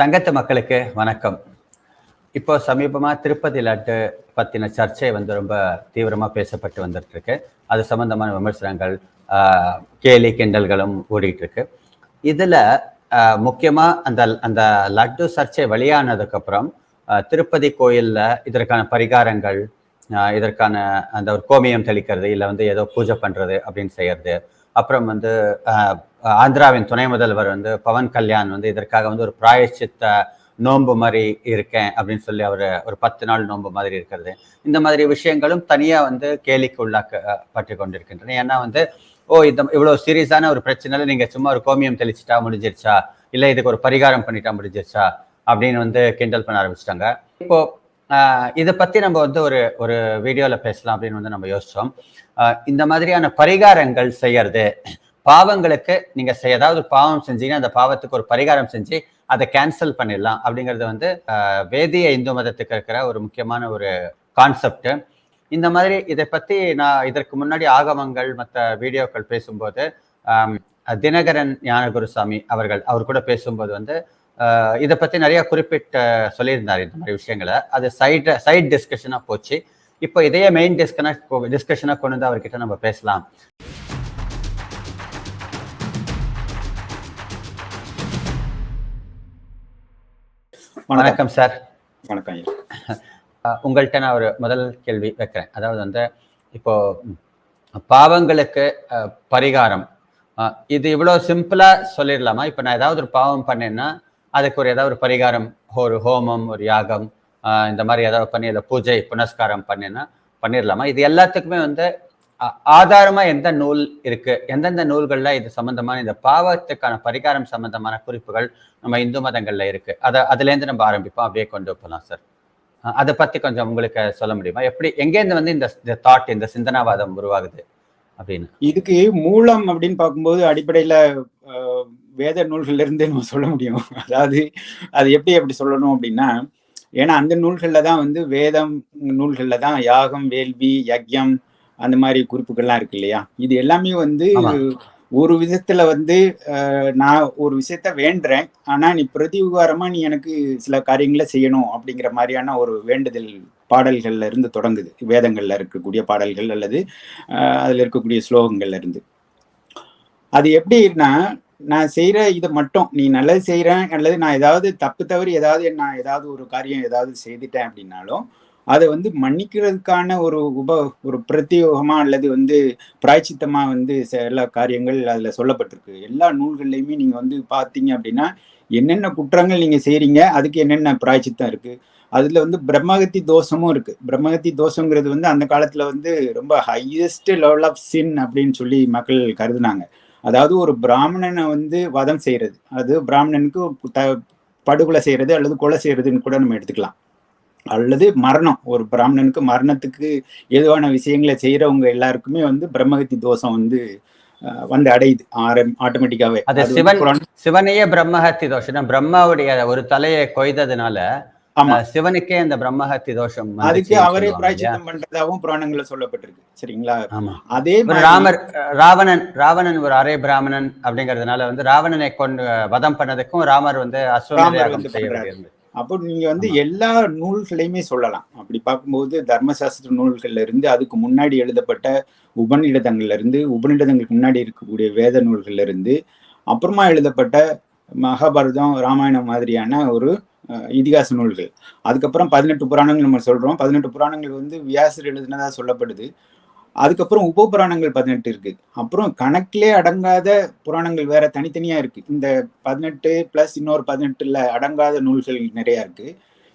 சங்கத்து மக்களுக்கு வணக்கம். இப்போ சமீபமாக திருப்பதி லட்டு பற்றின சர்ச்சை வந்து ரொம்ப தீவிரமாக பேசப்பட்டு வந்துட்டு இருக்கு அது சம்பந்தமான விமர்சனங்கள் கேலி கிண்டல்களும் ஓடிட்டு இருக்கு இதில் முக்கியமாக அந்த அந்த லட்டு சர்ச்சை வெளியானதுக்கப்புறம் திருப்பதி கோயிலில் இதற்கான பரிகாரங்கள் இதற்கான அந்த ஒரு கோமியம் தெளிக்கிறது இல்லை வந்து ஏதோ பூஜை பண்ணுறது அப்படின்னு செய்யறது அப்புறம் வந்து ஆந்திராவின் துணை முதல்வர் வந்து பவன் கல்யாண் வந்து இதற்காக வந்து ஒரு பிராயச்சித்த நோன்பு மாதிரி இருக்கேன் அப்படின்னு சொல்லி அவர் ஒரு பத்து நாள் நோன்பு மாதிரி இருக்கிறது. இந்த மாதிரி விஷயங்களும் தனியாக வந்து கேலிக்கு உள்ளாக்கப்பட்டு கொண்டிருக்கின்றன. ஏன்னா வந்து ஓ இந்த இவ்வளோ சீரியஸான ஒரு பிரச்சனையில நீங்கள் சும்மா ஒரு கோமியம் தெளிச்சிட்டா முடிஞ்சிருச்சா? இல்லை இதுக்கு ஒரு பரிகாரம் பண்ணிட்டா முடிஞ்சிருச்சா? அப்படின்னு வந்து கிண்டல் பண்ண ஆரம்பிச்சிட்டாங்க. இப்போ இதை பற்றி நம்ம வந்து ஒரு ஒரு வீடியோவில் பேசலாம் அப்படின்னு வந்து நம்ம யோசிச்சோம். இந்த மாதிரியான பரிகாரங்கள் செய்யறது பாவங்களுக்கு நீங்கள் செய்ய ஏதாவது பாவம் செஞ்சீங்கன்னா அந்த பாவத்துக்கு ஒரு பரிகாரம் செஞ்சு அதை கேன்சல் பண்ணிடலாம் அப்படிங்கிறது வந்து வேதிய இந்து மதத்துக்கு இருக்கிற ஒரு முக்கியமான ஒரு கான்செப்ட் இந்த மாதிரி இதை பற்றி நான் இதற்கு முன்னாடி ஆகமங்கள் மற்ற வீடியோக்கள் பேசும்போது தினகரன் ஞானகுருசாமி அவர்கள் அவர் கூட பேசும்போது வந்து இதை பத்தி நிறைய குறிப்பிட்டு சொல்லியிருந்தார் இந்த மாதிரி விஷயங்களை. அது சைட் சைட் டிஸ்கஷனாக போச்சு. இப்போ இதையே மெயின் டிஸ்கனா டிஸ்கஷனாக கொண்டு வந்து அவர்கிட்ட நம்ம பேசலாம். வணக்கம் சார் வணக்கம் உங்கள்கிட்ட நான் ஒரு முதல் கேள்வி வைக்கிறேன். அதாவது வந்து இப்போ பாவங்களுக்கு பரிகாரம். இது இவ்வளோ சிம்பிளா சொல்லிடலாமா? இப்போ நான் ஏதாவது ஒரு பாவம் பண்ணேன்னா அதுக்கு ஒரு ஏதாவது ஒரு பரிகாரம் ஒரு ஹோமம் ஒரு யாகம் இந்த மாதிரி ஏதாவது பண்ணி இல்லை பூஜை புனஸ்காரம் பண்ணினா பண்ணிடலாமா இது எல்லாத்துக்குமே வந்து ஆதாரமாக ஆதாரமா எந்த நூல் இருக்கு? எந்தெந்த நூல்கள்ல இது சம்பந்தமான இந்த பாவத்துக்கான பரிகாரம் சம்பந்தமான குறிப்புகள் நம்ம இந்து மதங்கள்ல இருக்கு. அதை அதுலேருந்து நம்ம ஆரம்பிப்போம். அப்படியே கொண்டு போகலாம் சார். அதை பத்தி கொஞ்சம் உங்களுக்கு சொல்ல முடியுமா? எப்படி எங்கேருந்து வந்து இந்த தாட் இந்த சிந்தனாவாதம் உருவாகுது? அப்படின்னு. இதுக்கு மூலம் அப்படின்னு பார்க்கும்போது அடிப்படையில வேத நூல்கள்ல இருந்தே நம்ம சொல்ல முடியும். அதாவது அது எப்படி அப்படி சொல்லணும் அப்படின்னா ஏன்னா அந்த நூல்கள்ல தான் வந்து வேதம் நூல்கள்ல தான் யாகம் வேள்வி யக்ஞம் அந்த மாதிரி குறிப்புகள்லாம் இருக்கு இல்லையா? இது எல்லாமே வந்து. ஒரு விதத்துல வந்து நான் ஒரு விஷயத்த வேண்டுறேன் ஆனா நீ பிரதிகாரமா நீ எனக்கு சில காரியங்களை செய்யணும் அப்படிங்கிற மாதிரியான ஒரு வேண்டுதல் பாடல்கள்ல இருந்து தொடங்குது. வேதங்கள்ல இருக்கக்கூடிய பாடல்கள் அல்லது அதுல இருக்கக்கூடிய ஸ்லோகங்கள்ல இருந்து. அது எப்படின்னா நான் செய்யற இதை மட்டும். நீ நல்லது செய்யறேன் அல்லது நான் ஏதாவது தப்பு தவறி ஏதாவது நான் ஏதாவது ஒரு காரியம் ஏதாவது செய்துட்டேன் அப்படின்னாலும் அதை வந்து மன்னிக்கிறதுக்கான ஒரு உப ஒரு பிரத்யோகமா அல்லது வந்து பிராய்ச்சித்தமா வந்து எல்லா காரியங்கள் அதுல சொல்லப்பட்டிருக்கு. எல்லா நூல்கள்லையுமே நீங்க வந்து பார்த்தீங்க அப்படின்னா என்னென்ன குற்றங்கள் நீங்க செய்றீங்க அதுக்கு என்னென்ன பிராய்ச்சித்தம் இருக்கு. அதுல வந்து பிரம்மகத்தி தோஷமும் இருக்கு. பிரம்மகத்தி தோஷங்கிறது வந்து அந்த காலத்துல வந்து ரொம்ப ஹையஸ்ட் லெவல் ஆஃப் சின் அப்படின்னு சொல்லி மக்கள் கருதுனாங்க. அதாவது ஒரு பிராமணனை வந்து வதம் செய்யறது. அது பிராமணனுக்கு த படுகொலை செய்யறது அல்லது கொலை செய்யறதுன்னு கூட நம்ம எடுத்துக்கலாம். அல்லது மரணம். ஒரு பிராமணனுக்கு மரணத்துக்கு ஏதுவான விஷயங்களை செய்யறவங்க எல்லாருக்குமே வந்து பிரம்மகத்தி தோஷம் வந்து வந்து அடையுது. ஆட்டோமேட்டிக்காவே அது சிவன் சிவனையே பிரம்மஹத்தி தோஷம். பிரம்மாவுடைய ஒரு தலையை கொய்ததுனால சிவனுக்கே அந்த பிரம்மஹத்தி தோஷம் அதுக்கு அவரே? பிராய்ச்சித்தம் பண்றதாவும் புராணங்கள்ல சொல்லப்பட்டிருக்கு சரிங்களா ஆமா அதே ராமர் ராவணன் ராவணன் ஒரு அரை பிராமணன் அப்படிங்கிறதுனால வந்து ராவணனை கொண்டு வதம் பண்ணதுக்கும் ராமர் வந்து ராமர் அஸ்வமேதம் வந்து செய்ய பண்றாரு. வேண்டியிருந்தது அப்போ நீங்க வந்து ஆமா. எல்லா நூல்களையுமே சொல்லலாம் அப்படி பார்க்கும்போது தர்மசாஸ்திர நூல்கள்ல இருந்து அதுக்கு முன்னாடி எழுதப்பட்ட உபநிடதங்கள்ல இருந்து உபநிடதங்களுக்கு முன்னாடி இருக்கக்கூடிய வேத நூல்கள்ல இருந்து அப்புறமா எழுதப்பட்ட மகாபாரதம் ராமாயணம் மாதிரியான ஒரு இதிகாச நூல்கள். அதுக்கப்புறம் பதினெட்டு புராணங்கள் நம்ம சொல்றோம். பதினெட்டு புராணங்கள் வந்து வியாசர் எழுதினதா சொல்லப்படுது. அதுக்கப்புறம் உப புராணங்கள் பதினெட்டு இருக்கு. அப்புறம் கணக்கிலே அடங்காத புராணங்கள் வேற தனித்தனியா இருக்கு. இந்த பதினெட்டு பிளஸ் இன்னொரு பதினெட்டுல அடங்காத நூல்கள் நிறைய இருக்கு.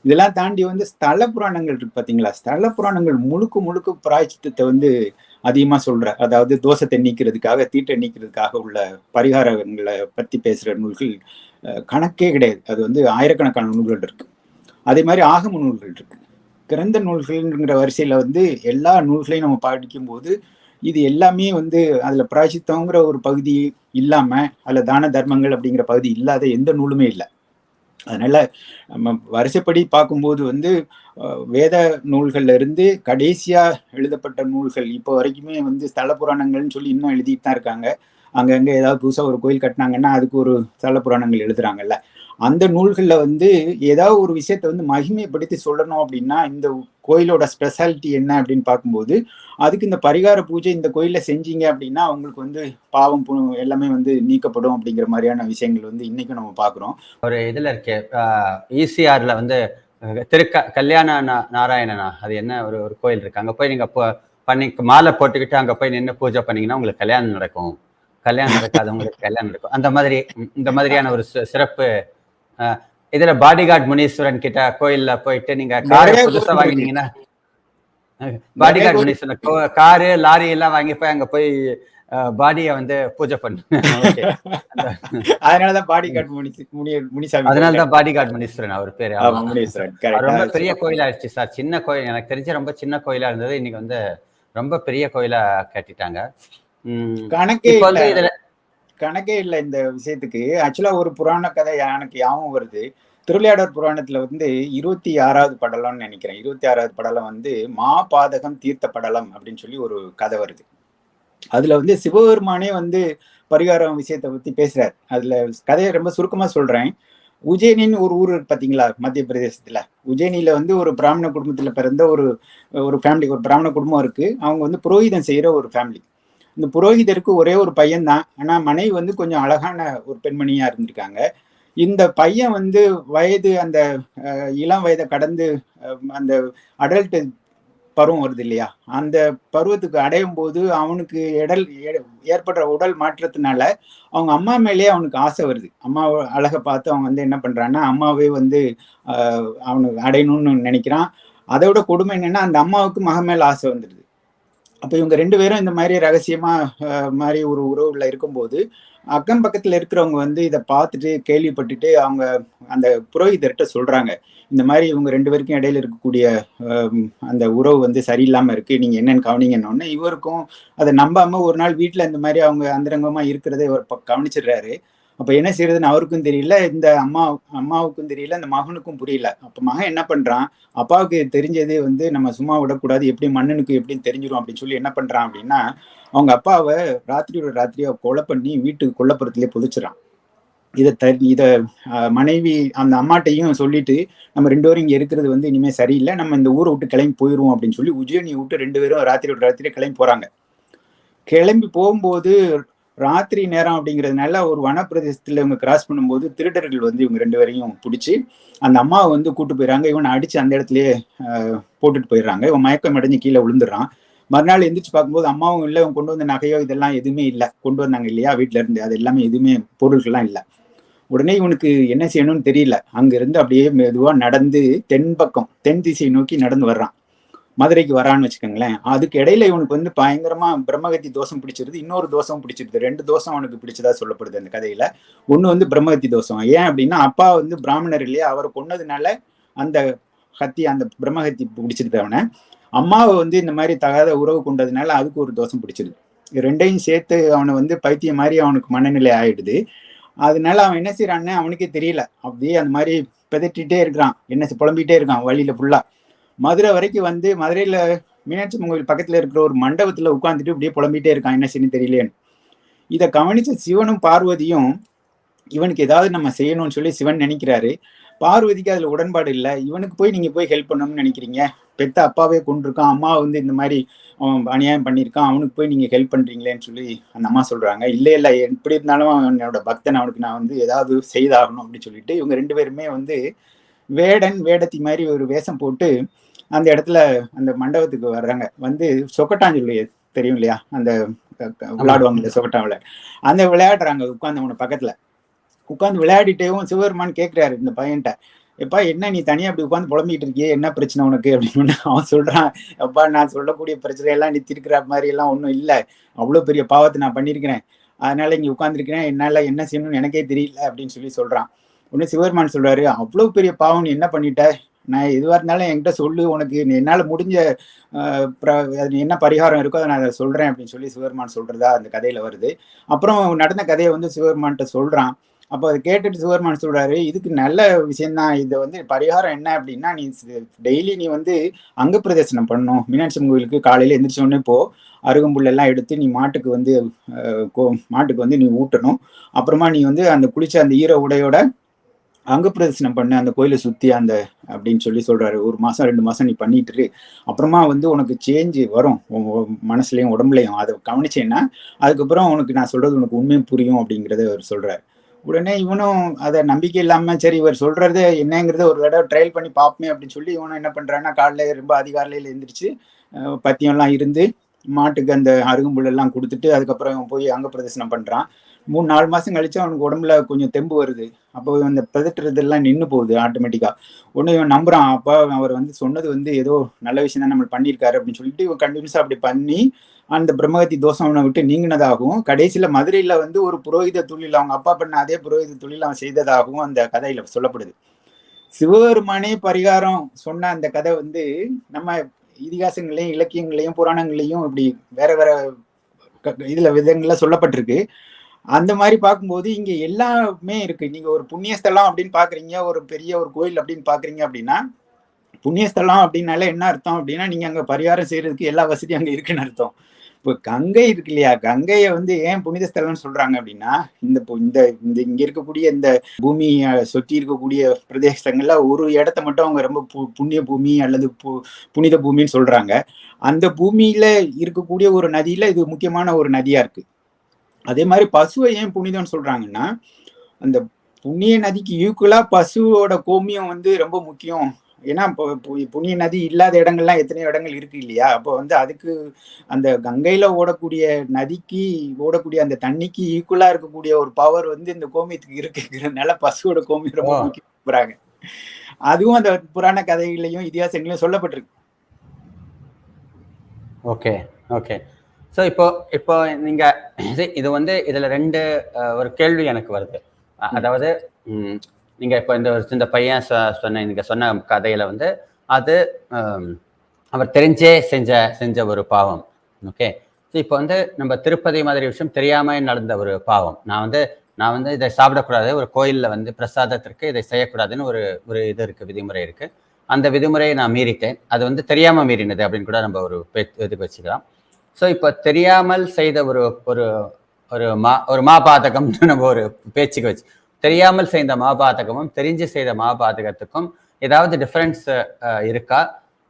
இதெல்லாம் தாண்டி வந்து ஸ்தல புராணங்கள் இருக்கு பாத்தீங்களா? ஸ்தல புராணங்கள் முழுக்க முழுக்க பிராய்ச்சித்தத்தை வந்து அதிகமா சொல்ற அதாவது தோஷத்தை நீக்கிறதுக்காக தீட்டை நீக்கிறதுக்காக உள்ள பரிகாரங்களை பத்தி பேசுற நூல்கள் கணக்கே கிடையாது. அது வந்து ஆயிரக்கணக்கான நூல்கள் இருக்கு. அதே மாதிரி ஆகம நூல்கள் இருக்கு. கிரந்த நூல்கள்ங்கிற வரிசையில வந்து எல்லா நூல்களையும் நம்ம படிக்கும்போது இது எல்லாமே வந்து அதுல பிராய்ச்சித்தங்கிற ஒரு பகுதி இல்லாம அதுல தான தர்மங்கள் அப்படிங்கிற பகுதி இல்லாத எந்த நூலுமே இல்லை. அதனால நம்ம வரிசைப்படி பார்க்கும்போது வந்து வேத நூல்கள்ல இருந்து கடைசியா எழுதப்பட்ட நூல்கள் இப்போ வரைக்குமே வந்து ஸ்தல புராணங்கள்னு சொல்லி இன்னும் எழுதிட்டு தான் இருக்காங்க. அங்கங்க ஏதாவது புதுசா ஒரு கோயில் கட்டினாங்கன்னா அதுக்கு ஒரு சல புராணங்கள் எழுதுறாங்கல்ல. அந்த நூல்களில் வந்து ஏதாவது ஒரு விஷயத்த வந்து மகிமைப்படுத்தி சொல்லணும் அப்படின்னா இந்த கோயிலோட ஸ்பெஷாலிட்டி என்ன அப்படின்னு பார்க்கும்போது அதுக்கு இந்த பரிகார பூஜை இந்த கோயிலில் செஞ்சீங்க அப்படின்னா அவங்களுக்கு வந்து பாவம் எல்லாமே வந்து நீக்கப்படும் அப்படிங்கிற மாதிரியான விஷயங்கள் வந்து இன்றைக்கும் நம்ம பார்க்குறோம். ஒரு இதில் இருக்கே ஈசிஆரில் வந்து திருக்க கல்யாண நாராயணனா அது என்ன ஒரு ஒரு கோயில் இருக்குது அங்கே போய் நீங்கள் பண்ணி மாலை போட்டுக்கிட்டு அங்கே போய் நின்று பூஜை பண்ணீங்கன்னா உங்களுக்கு கல்யாணம் நடக்கும். கல்யாணம் நடக்காதவங்களுக்கு கல்யாணம் நடக்கும். அந்த மாதிரி இந்த மாதிரியான ஒரு சிறப்பு இதுல பாடிகார்ட் முனீஸ்வரன் கிட்ட கோயில்ல போயிட்டு நீங்க கார் புதுசா வாங்கினீங்கன்னா பாடிகார்ட் முனீஸ்வரன் காரு லாரி எல்லாம் வாங்கி போய் அங்க போய் பாடியை வந்து பூஜை பண்ணு. அதனாலதான் பாடி கார்டு முனி முனி முனிசாமி அதனால தான் பாடிகார்ட் முனீஸ்வரன் அவர் பேரு. ரொம்ப பெரிய கோயில் ஆயிடுச்சு சார். சின்ன கோயில் எனக்கு தெரிஞ்ச ரொம்ப சின்ன கோயிலா இருந்தது. இன்னைக்கு வந்து ரொம்ப பெரிய கோயிலா கட்டிட்டாங்க. கணக்கே கணக்கே இல்ல இந்த விஷயத்துக்கு. ஆக்சுவலா ஒரு புராண கதை எனக்கு ஞாபகம் வருது. திருவிளையாடற் புராணத்துல வந்து இருபத்தி ஆறாவது படலம்னு நினைக்கிறேன். இருபத்தி ஆறாவது படலம் வந்து மா பாதகம் தீர்த்த படலம் அப்படின்னு சொல்லி ஒரு கதை வருது. அதுல வந்து சிவபெருமானே வந்து பரிகாரம் விஷயத்தை பத்தி பேசுறாரு. அதுல கதையை ரொம்ப சுருக்கமா சொல்றேன். உஜ்ஜயினின்னு ஒரு ஊர் இருக்கு பாத்தீங்களா? மத்திய பிரதேசத்துல. உஜ்ஜயினில வந்து ஒரு பிராமண குடும்பத்துல பிறந்த ஒரு ஒரு ஃபேமிலி ஒரு பிராமண குடும்பம் இருக்கு. அவங்க வந்து புரோகிதம் செய்யற ஒரு ஃபேமிலி இந்த புரோகிதருக்கு ஒரே ஒரு பையன் தான் ஆனால் மனைவி வந்து கொஞ்சம் அழகான ஒரு பெண்மணியாக இருந்திருக்காங்க. இந்த பையன் வந்து வயது அந்த இளம் வயதை கடந்து அந்த அடல்ட் பருவம் வருது இல்லையா? அந்த பருவத்துக்கு அடையும் போது அவனுக்கு இடல் ஏற்படுற உடல் மாற்றத்தினால அவங்க அம்மா மேலேயே அவனுக்கு ஆசை வருது. அம்மா அழகை பார்த்து அவன் வந்து என்ன பண்ணுறான்னா அம்மாவே வந்து அவனுக்கு அடையணும்னு நினைக்கிறான். அதை விட கொடுமை என்னென்னா அந்த அம்மாவுக்கு மக மேலே ஆசை வந்துடுது. அப்போ இவங்க ரெண்டு பேரும் இந்த மாதிரி ரகசியமா மாதிரி ஒரு உறவுல இருக்கும்போது அக்கம் பக்கத்தில் இருக்கிறவங்க வந்து இதை பார்த்துட்டு கேள்விப்பட்டுட்டு அவங்க அந்த புரோகிதர்கிட்ட சொல்றாங்க. இந்த மாதிரி இவங்க ரெண்டு பேருக்கும் இடையில இருக்கக்கூடிய அந்த உறவு வந்து சரியில்லாமல் இருக்கு. நீங்க என்னன்னு கவனிங்கன்னு இவருக்கும் அதை நம்பாம ஒரு நாள் வீட்டில் இந்த மாதிரி அவங்க அந்தரங்கமா இருக்கிறத இவர் கவனிச்சிடுறாரு. அப்ப என்ன செய்யறதுன்னு அவருக்கும் தெரியல இந்த அம்மா அம்மாவுக்கும் தெரியல இந்த மகனுக்கும் புரியல. அப்ப மகன் என்ன பண்றான்? அப்பாவுக்கு தெரிஞ்சது வந்து நம்ம சும்மா விடக்கூடாது எப்படி மன்னனுக்கு எப்படி தெரிஞ்சிடும் அப்படின்னு சொல்லி என்ன பண்றான் அப்படின்னா அவங்க அப்பாவை ராத்திரியோட ராத்திரியா கொலை பண்ணி வீட்டுக்கு கொல்லப்புறத்துலேயே புதைச்சிடறான். இதை த இதை மனைவி அந்த அம்மாட்டையும் சொல்லிட்டு நம்ம ரெண்டு பேரும் இங்கே இருக்கிறது வந்து இனிமே சரியில்லை நம்ம இந்த ஊரை விட்டு கிளம்பி போயிடுவோம் அப்படின்னு சொல்லி உஜ்ஜயினியை விட்டு ரெண்டு பேரும் ராத்திரியோட ராத்திரியே கிளம்பி போறாங்க. கிளம்பி போகும்போது ராத்திரி நேரம் அப்படிங்கிறதுனால ஒரு வனப்பிரதேசத்தில் இவங்க கிராஸ் பண்ணும்போது திருடர்கள் வந்து இவங்க ரெண்டு பேரையும் பிடிச்சி அந்த அம்மாவை வந்து கூட்டு போயிடறாங்க. இவனை அடிச்சு அந்த இடத்துலயே போட்டுட்டு போயிடுறாங்க. இவன் மயக்கம் அடைஞ்சு கீழே விழுந்துடுறான். மறுநாள் எந்திரிச்சு பார்க்கும்போது அம்மாவும் இல்லை இவன் கொண்டு வந்த நகையோ இதெல்லாம் எதுவுமே இல்லை. கொண்டு வந்தாங்க இல்லையா வீட்டில இருந்து. அது எல்லாமே எதுவுமே பொருட்கள்லாம் இல்லை. உடனே இவனுக்கு என்ன செய்யணும்னு தெரியல. அங்கிருந்து அப்படியே மெதுவாக நடந்து தென் பக்கம் தென் திசையை நோக்கி நடந்து வர்றான். மதுரைக்கு வரான்னு வச்சுக்கோங்களேன். அதுக்கு இடையில இவனுக்கு வந்து பயங்கரமா பிரம்மகத்தி தோஷம் பிடிச்சிருது இன்னொரு தோஷம் பிடிச்சிருது. ரெண்டு தோஷம் அவனுக்கு பிடிச்சதா சொல்லப்படுது அந்த கதையில. ஒண்ணு வந்து பிரம்மகத்தி தோஷம். ஏன் அப்படின்னா அப்பா வந்து பிராமணர் இல்லையா? அவரை கொன்னதுனால அந்த ஹத்தி அந்த பிரம்மகத்தி பிடிச்சிருது அவனை. அம்மாவை வந்து இந்த மாதிரி தகாத உறவு கொண்டதுனால அதுக்கு ஒரு தோஷம் பிடிச்சிருது. ரெண்டையும் சேர்த்து அவனை வந்து பைத்தியம் மாதிரி அவனுக்கு மனநிலை ஆயிடுது. அதனால அவன் என்ன செய்யறான்னு அவனுக்கே தெரியல. அப்படியே அந்த மாதிரி பிதட்டிகிட்டே இருக்கிறான். என்ன செ- புலம்பிட்டே இருக்கான் வழியில ஃபுல்லா மதுரை வரைக்கும் வந்து மதுரையில மீனாட்சி அம்மன் கோயில் பக்கத்துல இருக்கிற ஒரு மண்டபத்துல உட்காந்துட்டு இப்படியே புலம்பிட்டே இருக்கான். என்ன செய்யணும் தெரியலேன்னு இதை கவனிச்ச சிவனும் பார்வதியும் இவனுக்கு ஏதாவது நம்ம செய்யணும்னு சொல்லி சிவன் நினைக்கிறாரு. பார்வதிக்கு அதுல உடன்பாடு இல்லை. இவனுக்கு போய் நீங்க போய் ஹெல்ப் பண்ணணும்னு நினைக்கிறீங்க. பெத்த அப்பாவே கொண்டிருக்கான் அம்மா வந்து இந்த மாதிரி அவன் அநியாயம் பண்ணியிருக்கான். அவனுக்கு போய் நீங்க ஹெல்ப் பண்றீங்களேன்னு சொல்லி அந்த அம்மா சொல்றாங்க. இல்லை இல்லை எப்படி இருந்தாலும் அவன் என்னோட பக்தன் அவனுக்கு நான் வந்து ஏதாவது செய்தாகணும் அப்படின்னு சொல்லிட்டு இவங்க ரெண்டு பேருமே வந்து வேடன் வேடத்தி மாதிரி ஒரு வேஷம் போட்டு அந்த இடத்துல அந்த மண்டபத்துக்கு வர்றாங்க. வந்து சொக்கட்டாஞ்சொல்லி தெரியும் இல்லையா? அந்த விளையாடுவாங்க இந்த விளையாடுவாங்கல்ல சொக்கட்டா அந்த விளையாடுறாங்க உட்காந்தவன அவன பக்கத்துல. உட்காந்து விளையாடிட்டேவும் சிவபெருமான் கேட்கிறாரு இந்த பையன்கிட்ட எப்பா என்ன நீ தனியா அப்படி உட்காந்து புலம்பிக்கிட்டு இருக்கியே? என்ன பிரச்சனை உனக்கு? அப்படின்னு அவன் சொல்றான். எப்பா நான் சொல்லக்கூடிய பிரச்சனை எல்லாம் நீ திருக்கிற மாதிரி எல்லாம் ஒன்றும் இல்லை. அவ்வளோ பெரிய பாவத்தை நான் பண்ணியிருக்கிறேன். அதனால இங்க உட்காந்துருக்கிறேன் என்னால என்ன செய்யணும்னு எனக்கே தெரியல. அப்படின்னு சொல்லி சொல்றான். ஒன்று சிவபெருமான் சொல்றாரு அவ்வளவு பெரிய பாவம் நீ என்ன பண்ணிட்ட? நான் எதுவாக இருந்தாலும் என்கிட்ட சொல்லு உனக்கு நீ முடிஞ்ச அது என்ன பரிகாரம் இருக்கோ அதை நான் அதை சொல்கிறேன் அப்படின்னு சொல்லி சிவபெருமான் சொல்கிறதா அந்த கதையில் வருது. அப்புறம் நடந்த கதையை வந்து சிவபெருமான்கிட்ட சொல்கிறான் அப்போ அதை கேட்டுட்டு சிவபெருமான் சொல்கிறாரு இதுக்கு நல்ல விஷயம்தான். இதை வந்து பரிகாரம் என்ன அப்படின்னா நீ டெய்லி நீ வந்து அங்க பிரதேசனம் பண்ணணும். மீனாட்சி கோயிலுக்கு காலையில் எந்திரிச்ச உடனே போ. அருகம்புல் எல்லாம் எடுத்து நீ மாட்டுக்கு வந்து கோ- மாட்டுக்கு வந்து நீ ஊட்டணும். அப்புறமா நீ வந்து அந்த குளிச்ச அந்த ஈர உடையோட அங்க பிரதர்சனம் பண்ணு அந்த கோயிலை சுத்தி அந்த அப்படின்னு சொல்லி சொல்றாரு. ஒரு மாசம் ரெண்டு மாசம் நீ பண்ணிட்டு இரு. அப்புறமா வந்து உனக்கு சேஞ்சு வரும். மனசுலயும் உடம்புலையும். அதை கவனிச்சேன்னா அதுக்கப்புறம் உனக்கு நான் சொல்றது உனக்கு உண்மையும் புரியும் அப்படிங்கறத அவர் சொல்றாரு. உடனே இவனும் அதை நம்பிக்கை இல்லாம சரி இவர் சொல்றது என்னங்கிறத ஒரு தடவை ட்ரையல் பண்ணி பார்ப்போமே அப்படின்னு சொல்லி இவனும் என்ன பண்றான்னா காலைல ரொம்ப அதிகாலையில எழுந்திரிச்சு பத்தியம்லாம் இருந்து மாட்டுக்கு அந்த அருகம்புல் எல்லாம் கொடுத்துட்டு அதுக்கப்புறம் போய் அங்க பிரதர்சனம் பண்றான். மூணு நாலு மாசம் கழிச்சு அவனுக்கு உடம்புல கொஞ்சம் தெம்பு வருது. அப்போ அந்த பதட்டுறதெல்லாம் நின்று போகுது ஆட்டோமேட்டிக்கா ஒன்று இவன் நம்புறான் அப்போ அவர் வந்து சொன்னது வந்து ஏதோ நல்ல விஷயம் தான் நம்ம பண்ணியிருக்காரு அப்படின்னு சொல்லிட்டு இவன் கண்டினியூஸா அப்படி பண்ணி அந்த பிரம்மகத்தி தோஷம் அவனை விட்டு நீங்கினதாகவும் கடைசியில் மதுரையில் வந்து ஒரு புரோகித தொழில் அவங்க அப்பா பண்ண அதே புரோகித தொழில் அவன் செய்ததாகவும் அந்த கதையில சொல்லப்படுது. சிவபெருமானே பரிகாரம் சொன்ன அந்த கதை வந்து நம்ம இதிகாசங்களையும் இலக்கியங்களையும் புராணங்களையும் இப்படி வேற வேற க- இதுல விதங்கள்ல சொல்லப்பட்டிருக்கு. அந்த மாதிரி பார்க்கும்போது இங்க எல்லாமே இருக்கு. நீங்க ஒரு புண்ணிய ஸ்தலம் அப்படின்னு பாக்குறீங்க ஒரு பெரிய ஒரு கோயில் அப்படின்னு பாக்குறீங்க அப்படின்னா புண்ணியஸ்தலம் அப்படின்னால என்ன அர்த்தம் அப்படின்னா நீங்க அங்க பரிகாரம் செய்யறதுக்கு எல்லா வசதியும் அங்க இருக்குன்னு அர்த்தம். இப்போ கங்கை இருக்கு இல்லையா? கங்கையை வந்து ஏன் புனித ஸ்தலம்னு சொல்றாங்க அப்படின்னா இந்த பு- இந்த இந்த இங்க இருக்கக்கூடிய இந்த பூமியை சுற்றி சுத்தி இருக்கக்கூடிய பிரதேசங்கள்ல ஒரு இடத்த மட்டும் அவங்க ரொம்ப பு- புண்ணிய பூமி அல்லது பு- புனித பூமின்னு சொல்றாங்க. அந்த பூமியில இருக்கக்கூடிய ஒரு நதியில இது முக்கியமான ஒரு நதியா இருக்கு. அதே மாதிரி பசுவை ஏன் புனிதம்னு சொல்றாங்கன்னா அந்த புண்ணிய நதிக்கு ஈக்குவலா பசுவோட கோமியம் வந்து ரொம்ப முக்கியம். ஏன்னா இப்போ புண்ணிய நதி இல்லாத இடங்கள்லாம் எத்தனையோ இடங்கள் இருக்கு இல்லையா? அப்போ வந்து அதுக்கு அந்த கங்கையில ஓடக்கூடிய நதிக்கு ஓடக்கூடிய அந்த தண்ணிக்கு ஈக்குவலா இருக்கக்கூடிய ஒரு பவர் வந்து இந்த கோமியத்துக்கு இருக்குங்கிறதுனால பசுவோட கோமியம் ரொம்ப. முக்கியம் அதுவும் அந்த புராண கதைகளையும் இதிகாசங்களையும் சொல்லப்பட்டிருக்கு. Okay okay. ஸோ இப்போ இப்போ நீங்க இது- இது வந்து இதுல ரெண்டு ஒரு கேள்வி எனக்கு வருது. அதாவது ம், நீங்க இப்போ இந்த ஒரு இந்த பையன் சொன்ன நீங்க சொன்ன கதையில வந்து அது அவர் தெரிஞ்சே செஞ்ச செஞ்ச ஒரு பாவம். ஓகே? ஸோ இப்போ வந்து நம்ம திருப்பதி மாதிரி விஷயம் தெரியாம நடந்த ஒரு பாவம். நான் வந்து நான் வந்து இதை சாப்பிடக்கூடாது. ஒரு கோயில்ல வந்து பிரசாதத்திற்கு இதை செய்யக்கூடாதுன்னு ஒரு ஒரு இது இருக்கு விதிமுறை இருக்கு. அந்த விதிமுறையை நான் மீறிட்டேன். அது வந்து தெரியாம மீறினது அப்படின்னு கூட நம்ம ஒரு இதுக்கு வச்சுக்கலாம் ஸோ இப்போ தெரியாமல் செய்த ஒரு ஒரு ஒரு மா ஒரு மாபாதகம்னு நம்ம ஒரு பேச்சுக்கு வச்சு. தெரியாமல் செய்த மாபாதகமும் தெரிஞ்சு செய்த மாபாதகத்துக்கும் ஏதாவது டிஃப்ரென்ஸ் இருக்கா?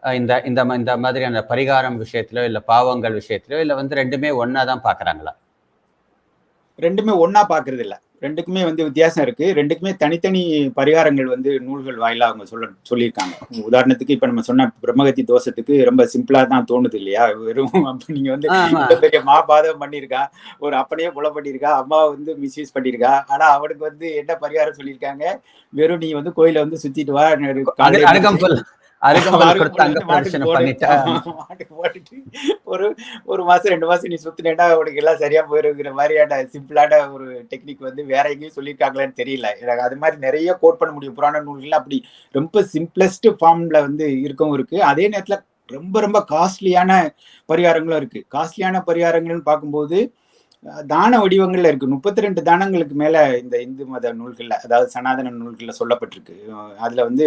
இந்த இந்த ம- இந்த மாதிரியான பரிகாரம் விஷயத்திலோ இல்லை பாவங்கள் விஷயத்திலோ இல்லை வந்து ரெண்டுமே ஒன்றா தான் பார்க்குறாங்களா? ரெண்டுமே ஒன்றா பாக்குறது இல்லை ரெண்டுக்குமே வந்து வித்தியாசம் இருக்கு. ரெண்டுக்குமே தனித்தனி பரிகாரங்கள் வந்து நூல்கள் வாயிலா அவங்க சொல்ல சொல்லியிருக்காங்க. உதாரணத்துக்கு இப்ப நம்ம சொன்ன பிரம்மகத்தி தோஷத்துக்கு ரொம்ப சிம்பிளா தான் தோணுது இல்லையா? வெறும் நீங்க வந்து பெரிய மாபாதம் பண்ணியிருக்கா ஒரு அப்பனையே கொலை பண்ணியிருக்கா அம்மா வந்து மிஸ்யூஸ் பண்ணியிருக்கா ஆனா அவனுக்கு வந்து என்ன பரிகாரம் சொல்லியிருக்காங்க? வெறும் நீ வந்து கோயில வந்து சுத்திட்டு வா அருகம்புல் பிரதர்ஷனம் போடு. பண்ணிட்டா. ஒரு ஒரு மாசம் ரெண்டு மாசம் நீ சுத்தினேன்னா உனக்கு எல்லாம் சரியா போயிருங்கிற மாதிரியான சிம்பிளான ஒரு டெக்னிக் வந்து வேற எங்கேயும் சொல்லியிருக்காங்களான்னு தெரியல. எனக்கு அது மாதிரி நிறைய கோட் பண்ண முடியும். புராண நூல்கள் அப்படி ரொம்ப சிம்பிளஸ்ட் ஃபார்ம்ல வந்து இருக்கவும் இருக்கு. அதே நேரத்துல ரொம்ப ரொம்ப காஸ்ட்லியான பரிகாரங்களும் இருக்கு. காஸ்ட்லியான பரிகாரங்கள்னு பார்க்கும்போது தான வடிவங்கள்ல இருக்கு. முப்பத்தி ரெண்டு தானங்களுக்கு மேல இந்த இந்து மத நூல்கள்ல அதாவது சனாதன நூல்கள்ல சொல்லப்பட்டிருக்கு. அதுல வந்து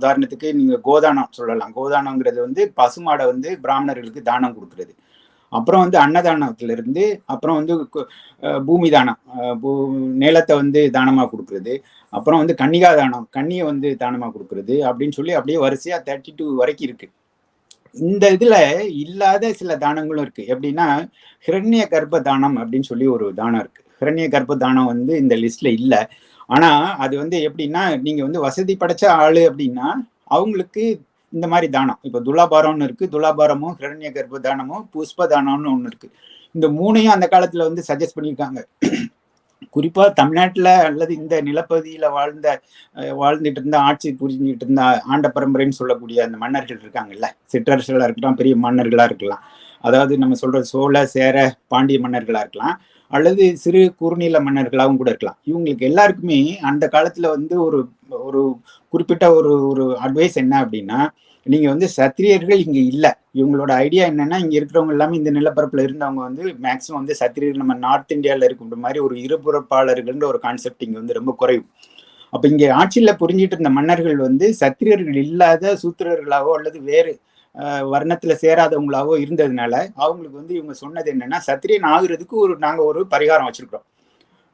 உதாரணத்துக்கு நீங்க கோதானம் சொல்லலாம். கோதானங்கிறது வந்து பசுமாடை வந்து பிராமணர்களுக்கு தானம் கொடுக்கறது. அப்புறம் வந்து அன்னதானத்துல இருந்து அப்புறம் வந்து கு- பூமி தானம் பூ- நிலத்தை வந்து தானமா கொடுக்கறது. அப்புறம் வந்து கன்னிகா தானம் கன்னியை வந்து தானமா கொடுக்கறது அப்படின்னு சொல்லி அப்படியே வரிசையா தேர்ட்டி டூ வரைக்கும் இருக்கு. இந்த இதுல இல்லாத சில தானங்களும் இருக்கு. எப்படின்னா ஹிரண்ய கர்ப்ப தானம் அப்படின்னு சொல்லி ஒரு தானம் இருக்கு. ஹிரண்ய கர்ப்ப தானம் வந்து இந்த லிஸ்ட்ல இல்ல. ஆனா அது வந்து எப்படின்னா நீங்க வந்து வசதி படைச்ச ஆளு அப்படின்னா அவங்களுக்கு இந்த மாதிரி தானம். இப்போ துலாபாரம்னு இருக்கு. துலாபாரமும் ஹிரண்ய கர்ப்ப தானமும் புஷ்ப தானம்னு ஒன்று இருக்கு. இந்த மூணையும் அந்த காலத்துல வந்து சஜஸ்ட் பண்ணியிருக்காங்க. குறிப்பாக தமிழ்நாட்டில் அல்லது இந்த நிலப்பகுதியில் வாழ்ந்த வாழ்ந்துட்டு இருந்த ஆட்சி புரிஞ்சுட்டு இருந்த ஆண்ட பரம்பரைன்னு சொல்லக்கூடிய அந்த மன்னர்கள் இருக்காங்கல்ல. சிற்றரசர்களா இருக்கலாம் பெரிய மன்னர்களாக இருக்கலாம். அதாவது நம்ம சொல்கிற சோழ சேர பாண்டிய மன்னர்களாக இருக்கலாம். அல்லது சிறு குறுநில மன்னர்களாகவும் கூட இருக்கலாம். இவங்களுக்கு எல்லாருக்குமே அந்த காலத்தில் வந்து ஒரு ஒரு குறிப்பிட்ட ஒரு ஒரு அட்வைஸ் என்ன அப்படின்னா நீங்கள் வந்து சத்திரியர்கள் இங்கே இல்லை. இவங்களோட ஐடியா என்னென்னா இங்கே இருக்கிறவங்க எல்லாமே இந்த நிலப்பரப்பில் இருந்தவங்க வந்து மேக்ஸிமம் வந்து சத்திரியர்கள் நம்ம நார்த் இந்தியாவில் இருக்கின்ற மாதிரி ஒரு இருபுறப்பாளர்கள்ன்ற ஒரு கான்செப்ட் இங்கே வந்து ரொம்ப குறையும். அப்போ இங்கே ஆட்சியில் புரிஞ்சிட்டு இருந்த மன்னர்கள் வந்து சத்திரியர்கள் இல்லாத சூத்திரர்களாவோ அல்லது வேறு வர்ணத்தில் சேராதவங்களாகவோ சேராதவங்களாவோ இருந்ததுனால அவங்களுக்கு வந்து இவங்க சொன்னது என்னென்னா சத்திரியன் ஆகுறதுக்கு ஒரு நாங்கள் ஒரு பரிகாரம் வச்சிருக்கிறோம்.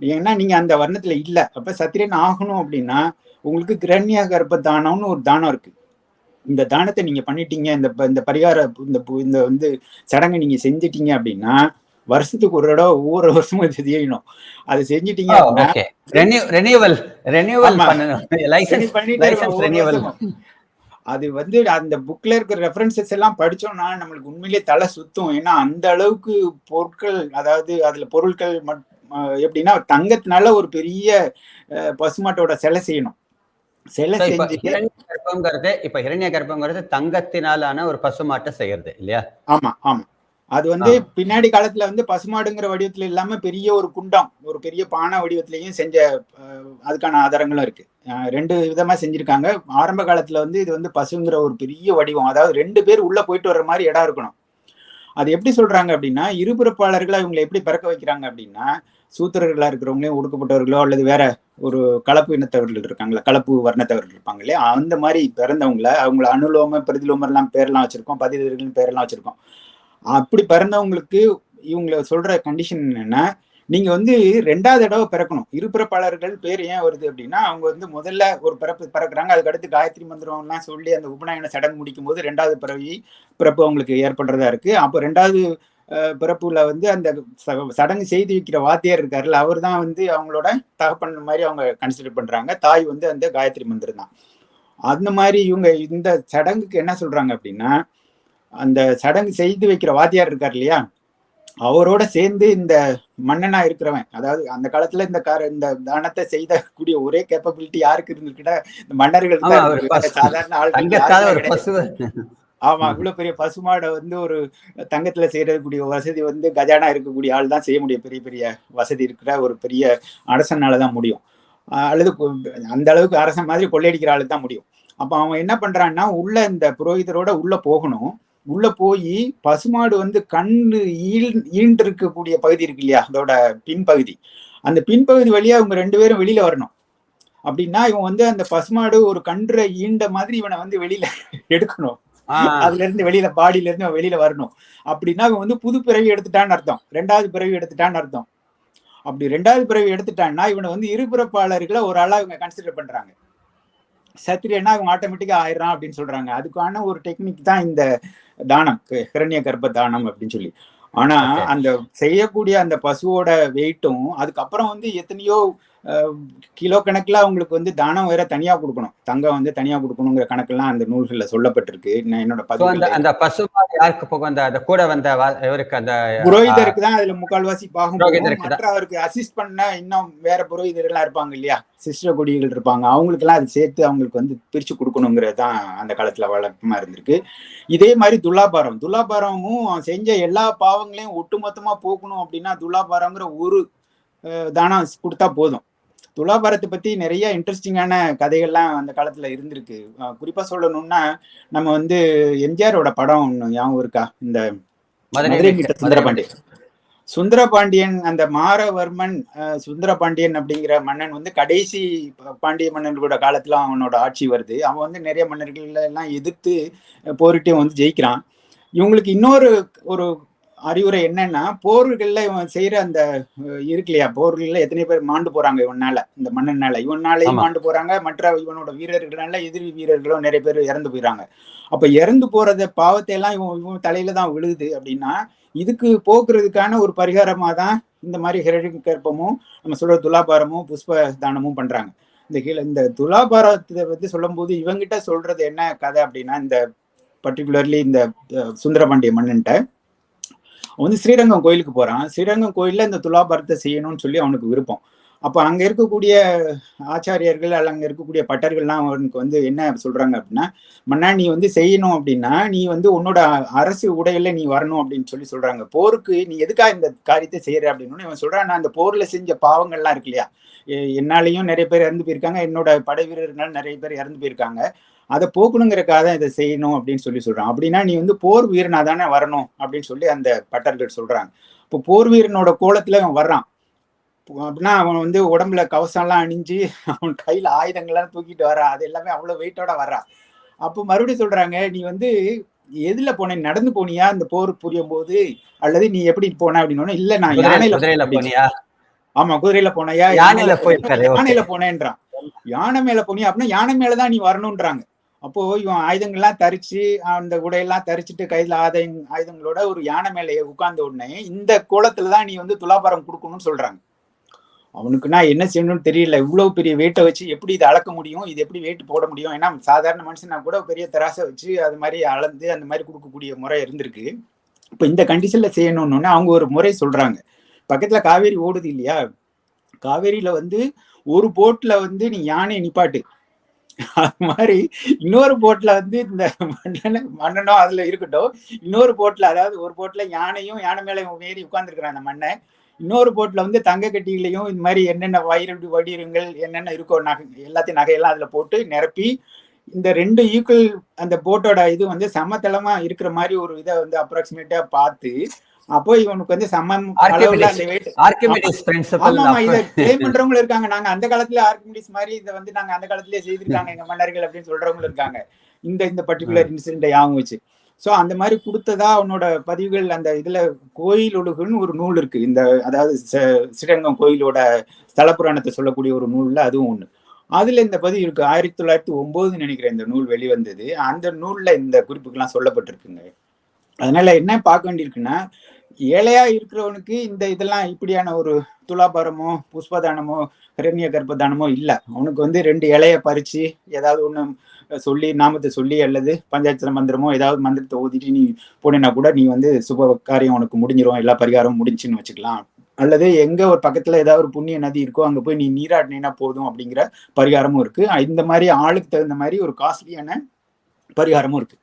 ஏன்னா நீங்கள் அந்த வர்ணத்தில் இல்லை. அப்போ சத்திரியன் ஆகணும் அப்படின்னா உங்களுக்கு கிரண்யா கர்ப்ப தானம்னு ஒரு தானம் இருக்குது இந்த தானத்தை நீங்க பண்ணிட்டீங்க இந்த இந்த பரிகார இந்த இந்த வந்து சடங்கை நீங்க செஞ்சிட்டீங்க அப்படின்னா வருஷத்துக்கு ஒரு தடவை ஒவ்வொரு வருஷமும் இது செய்யணும். அது செஞ்சிட்டீங்க. அது வந்து அந்த புக்ல இருக்கிற ரெஃபரன்சஸ் எல்லாம் படிச்சோம்னா நம்மளுக்கு உண்மையிலேயே தலை சுத்தும். ஏன்னா அந்த அளவுக்கு பொருட்கள் அதாவது அதுல பொருட்கள் எப்படின்னா தங்கத்தினால ஒரு பெரிய பசுமாட்டோட சிலை செய்யணும். இப்ப ஹிரண்ய கர்ப்பங்கிறது இப்ப ஹிரண்ய கர்ப்பங்கிறது தங்கத்தினாலான ஒரு பசுமாட்டை செய்யறது இல்லையா? ஆமா ஆமா. அது வந்து பின்னாடி காலத்துல வந்து பசுமாடுங்கிற வடிவத்துல இல்லாம பெரிய ஒரு குண்டம் ஒரு பெரிய பானை வடிவத்திலையும் செஞ்ச அதுக்கான ஆதாரங்களும் இருக்கு. ரெண்டு விதமா செஞ்சிருக்காங்க. ஆரம்ப காலத்துல வந்து இது வந்து பசுங்கிற ஒரு பெரிய வடிவம் அதாவது ரெண்டு பேர் உள்ள போயிட்டு வர்ற மாதிரி இடம் இருக்கணும். அது எப்படி சொல்றாங்க அப்படின்னா இருபிறப்பாளர்களை இவங்களை எப்படி பிறக்க வைக்கிறாங்க அப்படின்னா சூத்திரர்களா இருக்கிறவங்களையும் ஒடுக்கப்பட்டவர்களோ அல்லது வேற ஒரு கலப்பு இனத்தவர்கள் இருக்காங்களா கலப்பு வர்ணத்தவர்கள் இருப்பாங்க இல்லையா? அந்த மாதிரி பிறந்தவங்கள அவங்கள அனுலோம பிரதிலோமர் எல்லாம் பேர்லாம் வச்சிருக்கோம் பதிதர்கள் பேர்லாம் வச்சிருக்கோம். அப்படி பிறந்தவங்களுக்கு இவங்களை சொல்ற கண்டிஷன் என்னன்னா நீங்க வந்து ரெண்டாவது தடவை பிறக்கணும். இருபிறப்பாளர்கள் பேர் ஏன் வருது அப்படின்னா அவங்க வந்து முதல்ல ஒரு பிறப்பு பிறக்குறாங்க. அதுக்கு அடுத்து காயத்ரி மந்திரம் எல்லாம் சொல்லி அந்த உபநயன சடங்கு முடிக்கும் போது ரெண்டாவது பிறவி பிறப்பு அவங்களுக்கு ஏற்படுறதா இருக்கு. அப்போ ரெண்டாவது பிறப்புல வந்து அந்த ச- சடங்கு செய்து வைக்கிற வாத்தியார் இருக்காருல்ல அவர் தான் வந்து அவங்களோட தகப்பன் மாதிரி அவங்க கன்சிடர் பண்றாங்க. தாய் வந்து அந்த காயத்ரி மந்திரம் தான். அந்த மாதிரி இவங்க இந்த சடங்குக்கு என்ன சொல்றாங்க அப்படின்னா அந்த சடங்கு செய்து வைக்கிற வாத்தியார் இருக்கார் இல்லையா அவரோட சேர்ந்து இந்த மன்னனா இருக்கிறவன் அதாவது அந்த காலத்துல இந்த கார இந்த தானத்தை செய்தக்கூடிய ஒரே கேப்பபிலிட்டி யாருக்கு இருந்திருக்கிட்ட இந்த. பசு- சாதாரண ஆமா இவ்வளவு பெரிய பசுமாடை வந்து ஒரு தங்கத்துல செய்யறதுக்கூடிய வசதி வந்து கஜானா இருக்கக்கூடிய ஆள் தான் செய்ய முடியும். பெரிய பெரிய வசதி இருக்கிற ஒரு பெரிய அரசனால தான் முடியும். அல்லது அந்த அளவுக்கு அரசன் மாதிரி கொள்ளையடிக்கிற ஆளு தான் முடியும். அப்ப அவன் என்ன பண்றான்னா உள்ள இந்த புரோகிதரோட உள்ள போகணும். உள்ள போய் பசுமாடு வந்து கண்ணு ஈழ் ஈண்டு இருக்கக்கூடிய பகுதி இருக்கு இல்லையா? அதோட பின்பகுதி. அந்த பின்பகுதி வழியா இவங்க ரெண்டு பேரும் வெளியில வரணும். அப்படின்னா இவன் வந்து அந்த பசுமாடு ஒரு கன்றை ஈண்ட மாதிரி இவனை வந்து வெளியில எடுக்கணும். அதுல இருந்து வெளியில பாடியில இருந்து வெளியில வரணும். அப்படின்னா அவன் வந்து புது பிறவி எடுத்துட்டான்னு அர்த்தம். ரெண்டாவது பிறவி எடுத்துட்டான்னு அர்த்தம். அப்படி ரெண்டாவது பிறவி எடுத்துட்டான்னா இவனை வந்து இருபிறப்பாளர்களை ஒரு ஆளா இவங்க கன்சிடர் பண்றாங்க. சத்திரியனா இவங்க ஆட்டோமேட்டிக்கா ஆயிடுறான் அப்படின்னு சொல்றாங்க. அதுக்கான ஒரு டெக்னிக் தான் இந்த தானம். ஹிரண்ய கர்ப்ப தானம் அப்படின்னு சொல்லி. ஆனா. அந்த செய்யக்கூடிய அந்த பசுவோட வெயிட்டும் அதுக்கப்புறம் வந்து எத்தனையோ கிலோ கணக்குல அவங்களுக்கு வந்து தானம் வேற தனியா கொடுக்கணும். தங்கம் வந்து தனியா கொடுக்கணுங்கிற கணக்கெல்லாம் அந்த நூல்கள்ல சொல்லப்பட்டிருக்கு. நான் என்னோட பதிவு அந்த பசுமாடு யாருக்கு போகும்? அந்த அந்த கூட வந்த இவருக்கு அந்த புரோகிதருக்கு தான் அதுல முக்கால்வாசி பாகம். மற்ற அவருக்கு அசிஸ்ட் பண்ண இன்னும் வேற புரோகிதர் எல்லாம் இருப்பாங்க இல்லையா? சிஸ்டர் கொடிகள் இருப்பாங்க. அவங்களுக்கு எல்லாம் அது சேர்த்து அவங்களுக்கு வந்து பிரிச்சு கொடுக்கணுங்கிறது தான் அந்த காலத்துல வழக்கமா இருந்திருக்கு. இதே மாதிரி துலாபாரம். துலாபாரமும் செஞ்ச எல்லா பாவங்களையும் ஒட்டுமொத்தமா போக்கணும் அப்படின்னா துலாபாரங்கிற ஒரு தானம் கொடுத்தா போதும். துலாபாரத்தை பத்தி நிறைய இன்ட்ரெஸ்டிங்கான கதைகள்லாம் அந்த காலத்துல இருந்திருக்கு. குறிப்பா சொல்லணும்னா நம்ம வந்து எம்ஜிஆரோட படம் ஒண்ணு ஞாபகம் இருக்கா? இந்த மதுரை சுந்தரபாண்டியன். சுந்தரபாண்டியன் அந்த மாரவர்மன் சுந்தரபாண்டியன் அப்படிங்கிற மன்னன் வந்து கடைசி பாண்டிய மன்னர்களோட காலத்துல அவனோட ஆட்சி வருது. அவன் வந்து நிறைய மன்னர்கள் எல்லாம் எதிர்த்து போரிட்டு வந்து ஜெயிக்கிறான். இவங்களுக்கு இன்னொரு ஒரு அறிவுரை என்னன்னா போர்கள்ல இவன் செய்யற அந்த இருக்கு இல்லையா? போர்கள்ல எத்தனை பேர் மாண்டு போறாங்க இவனால இந்த மன்னனால இவனாலையும். மாண்டு போறாங்க மற்ற இவனோட வீரர்களால எதிரி வீரர்களும் நிறைய பேர் இறந்து போயிறாங்க அப்ப இறந்து போறத பாவத்தை எல்லாம் இவன் இவன் தலையில தான் விழுகுது அப்படின்னா இதுக்கு போக்குறதுக்கான ஒரு பரிகாரமா தான் இந்த மாதிரி ஹிரண்ய கற்பமும் நம்ம சொல்ற துலாபாரமும் புஷ்ப தானமும் பண்றாங்க. இந்த கீழே இந்த துலாபாரத்தை பத்தி சொல்லும்போது இவங்கிட்ட சொல்றது என்ன கதை அப்படின்னா இந்த பர்டிகுலர்லி இந்த சுந்தரபாண்டிய மன்னன்ட்ட அவன் வந்து ஸ்ரீரங்கம் கோயிலுக்கு போறான். ஸ்ரீரங்கம் கோயில்ல இந்த துலாபாரத்தை செய்யணும்னு சொல்லி அவனுக்கு விருப்பம். அப்போ அங்க இருக்கக்கூடிய ஆச்சாரியர்கள் அல்ல அங்க இருக்கக்கூடிய பட்டர்கள்லாம் அவனுக்கு வந்து என்ன சொல்றாங்க அப்படின்னா மன்னா நீ வந்து செய்யணும் அப்படின்னா நீ வந்து உன்னோட அரசு உடையில நீ வரணும் அப்படின்னு சொல்லி சொல்றாங்க. போருக்கு நீ எதுக்காக இந்த காரியத்தை செய்யற அப்படின்னு இவன் சொல்றான் நான் அந்த போர்ல செஞ்ச பாவங்கள்லாம் இருக்கு இல்லையா? எ- என்னாலையும் நிறைய பேர் இறந்து போயிருக்காங்க. என்னோட படை வீரர்களால் நிறைய பேர் இறந்து போயிருக்காங்க. அதை போக்கணுங்கிறக்காக தான் இதை செய்யணும் அப்படின்னு சொல்லி சொல்றான். அப்படின்னா நீ வந்து போர் வீரனா தானே வரணும் அப்படின்னு சொல்லி அந்த பட்டர்கள் சொல்றாங்க. இப்போ போர் வீரனோட கோலத்துல அவன் வர்றான். அப்படின்னா அவன் வந்து உடம்புல கவசம்லாம் அணிஞ்சு அவன் கையில ஆயுதங்கள்லாம் தூக்கிட்டு வரான் அது எல்லாமே அவ்வளவு வெயிட்டோட வர்றான் அப்போ மறுபடியும் சொல்றாங்க நீ வந்து எதுல போன நடந்து போனியா இந்த போர் புரியும் போது அல்லது நீ எப்படி போன? அப்படின்னு இல்ல நான் யானையில போனியா? ஆமா குதிரையில போனையா யானையில போயிருக்காரு. யானையில போனேன்றான். யானை மேல போனியா? அப்படின்னா யானை மேலதான் நீ வரணும்ன்றாங்க. அப்போ இவன் ஆயுதங்கள்லாம் தரிச்சு அந்த உடையெல்லாம் தரிச்சுட்டு கையில் ஆயுதங் ஆயுதங்களோட ஒரு யானை மேலேயே உட்கார்ந்த உடனே இந்த கோலத்துலதான் நீ வந்து துலாபாரம் கொடுக்கணும்னு சொல்றாங்க. அவனுக்கு நான் என்ன செய்யணும்னு தெரியல. இவ்வளவு பெரிய வெயிட்டை வச்சு எப்படி இதை அளக்க முடியும்? இது எப்படி வெயிட் போட முடியும்? ஏன்னா சாதாரண மனுஷனா கூட பெரிய தராசை வச்சு அது மாதிரி அளந்து அந்த மாதிரி கொடுக்கக்கூடிய முறை இருந்திருக்கு. இப்போ இந்த கண்டிஷன்ல செய்யணும்னு அவங்க ஒரு முறை சொல்றாங்க. பக்கத்துல காவேரி ஓடுது இல்லையா? காவேரியில வந்து ஒரு போட்ல வந்து நீ யானையை நிப்பாட்டு. அது மாதிரி இன்னொரு போட்ல வந்து இந்த மன்னன் மன்னனோ அதுல இருக்கட்டும். இன்னொரு போட்ல அதாவது ஒரு போட்ல யானையும் யானை மேல ஏறி உட்கார்ந்துருக்கிறான் அந்த மண்ணை. இன்னொரு போட்ல வந்து தங்க கட்டிகளையும் இந்த மாதிரி என்னென்ன வயிறு வடிவங்கள் என்னென்ன இருக்கோ நகை எல்லாத்தையும் நகையெல்லாம் அதுல போட்டு நிரப்பி இந்த ரெண்டு ஈக்குவல் அந்த போட்டோட இது வந்து சமதளமா இருக்கிற மாதிரி ஒரு இதை வந்து அப்ராக்சிமேட்டா பார்த்து அப்போ இவனுக்கு வந்து சமம் பண்றவங்களும் இருக்காங்க. நாங்க அந்த காலத்துல ஆர்கிமிடிஸ் மாதிரி இதை வந்து நாங்க அந்த காலத்திலேயே செய்திருக்காங்க. எங்க மன்னர்கள் அப்படின்னு சொல்றவங்களும் இருக்காங்க. இந்த இந்த பர்டிகுலர் இன்சிடென்ட் யாவும் வச்சு. சோ அந்த மாதிரி கொடுத்ததா அவனோட பதிவுகள் அந்த இதுல கோயில் ஒழுகுன்னு ஒரு நூல் இருக்கு. இந்த அதாவது ச- ஸ்ரீரங்கம் கோயிலோட ஸ்தல புராணத்தை சொல்லக்கூடிய ஒரு நூல்ல அதுவும் ஒண்ணு. அதுல இந்த பதிவு இருக்கு. ஆயிரத்தி தொள்ளாயிரத்தி ஒன்பதுன்னு நினைக்கிறேன் இந்த நூல் வெளிவந்தது. அந்த நூல்ல இந்த குறிப்புகள்லாம் சொல்லப்பட்டிருக்குங்க. அதனால என்ன பார்க்க வேண்டியிருக்குன்னா ஏழையா இருக்கிறவனுக்கு இந்த இதெல்லாம் இப்படியான ஒரு துலாபாரமோ புஷ்பதானமோ ஹிரண்ய கர்ப்பதானமோ இல்ல. அவனுக்கு வந்து ரெண்டு இலைய பறிச்சு ஏதாவது ஒண்ணு சொல்லி நாமத்தை சொல்லி அல்லது பஞ்சாயத்துல மந்திரமோ ஏதாவது மந்திரத்தை ஓதிட்டு நீ போனேன்னா கூட நீ வந்து சுப காரியம் உனக்கு முடிஞ்சிரும். எல்லா பரிகாரமும் முடிஞ்சுன்னு வச்சுக்கலாம். அல்லது எங்க ஒரு பக்கத்துல ஏதாவது ஒரு புண்ணிய நதி இருக்கோ அங்க போய் நீ நீராடினா போதும் அப்படிங்கிற பரிகாரமும் இருக்கு. இந்த மாதிரி ஆளுக்கு தகுந்த மாதிரி ஒரு காஸ்ட்லியான பரிகாரமும் இருக்கு.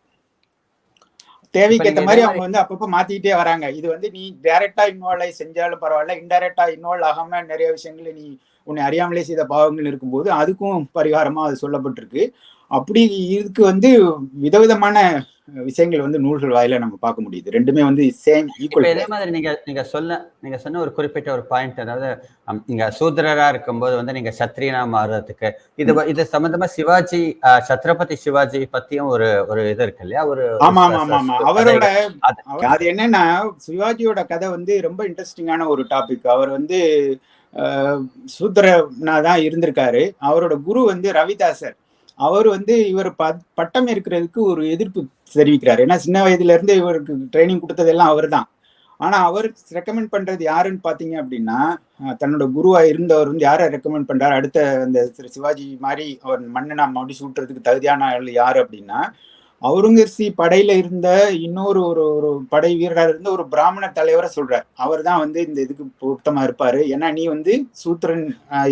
தேவைக்கு ஏற்ற நீங்க மாதிரி அவங்க வந்து அப்பப்போ மாத்திக்கிட்டே வராங்க. இது வந்து நீ டைரக்டா இன்வால்வ் செஞ்சாலும் பரவாயில்ல இன்டைரக்டா இன்வால்வ் ஆகாம நிறைய விஷயங்களை நீ உன்னை அறியாமலே செய்த பாவங்கள் இருக்கும்போது அதுக்கும் பரிகாரமா அது சொல்லப்பட்டிருக்கு. அப்படி இதுக்கு வந்து விதவிதமான விஷயங்கள் வந்து நூல்கள் வாயில நம்ம பார்க்க முடியுது. ரெண்டுமே வந்து சேம் ஈக்குவல் இதே மாதிரி நீங்க நீங்க சொன்ன நீங்க சொன்ன ஒரு குறிப்பிட்ட ஒரு பாயிண்ட் அதாவது நீங்க சூத்திரரா இருக்கும்போது வந்து நீங்க சத்திரியனா மாறுறதுக்கு இது இது சம்பந்தமா சிவாஜி சத்ரபதி சிவாஜி பத்தியும் ஒரு ஒரு இது இருக்கு இல்லையா? ஒரு ஆமா ஆமா ஆமா அவரோட அது- என்னன்னா சிவாஜியோட கதை வந்து ரொம்ப இன்ட்ரெஸ்டிங்கான ஒரு டாபிக் அவர் வந்து சூத்திரனா தான் இருந்திருக்காரு. அவரோட குரு வந்து ரவிதாசர். அவர் வந்து இவர் ப பட்டம் இருக்கிறதுக்கு ஒரு எதிர்ப்பு தெரிவிக்கிறார். ஏன்னா சின்ன வயதுல இருந்து இவருக்கு ட்ரைனிங் கொடுத்ததெல்லாம் அவர் தான் ஆனா அவர் ரெக்கமெண்ட் பண்றது யாருன்னு பாத்தீங்க அப்படின்னா தன்னோட குருவா இருந்தவர் வந்து யாரை ரெக்கமெண்ட் பண்றாரு? அடுத்த அந்த திரு சிவாஜி மாதிரி அவர் மன்னனா மடி சூட்டுறதுக்கு தகுதியான ஆள் யார் அப்படின்னா அவுரங்கசீ படையில இருந்த இன்னொரு ஒரு ஒரு படை வீரராக இருந்த ஒரு பிராமண தலைவரை சொல்றார். அவர் தான் வந்து இந்த இதுக்கு பொருத்தமா இருப்பாரு. ஏன்னா நீ வந்து சூத்திரன்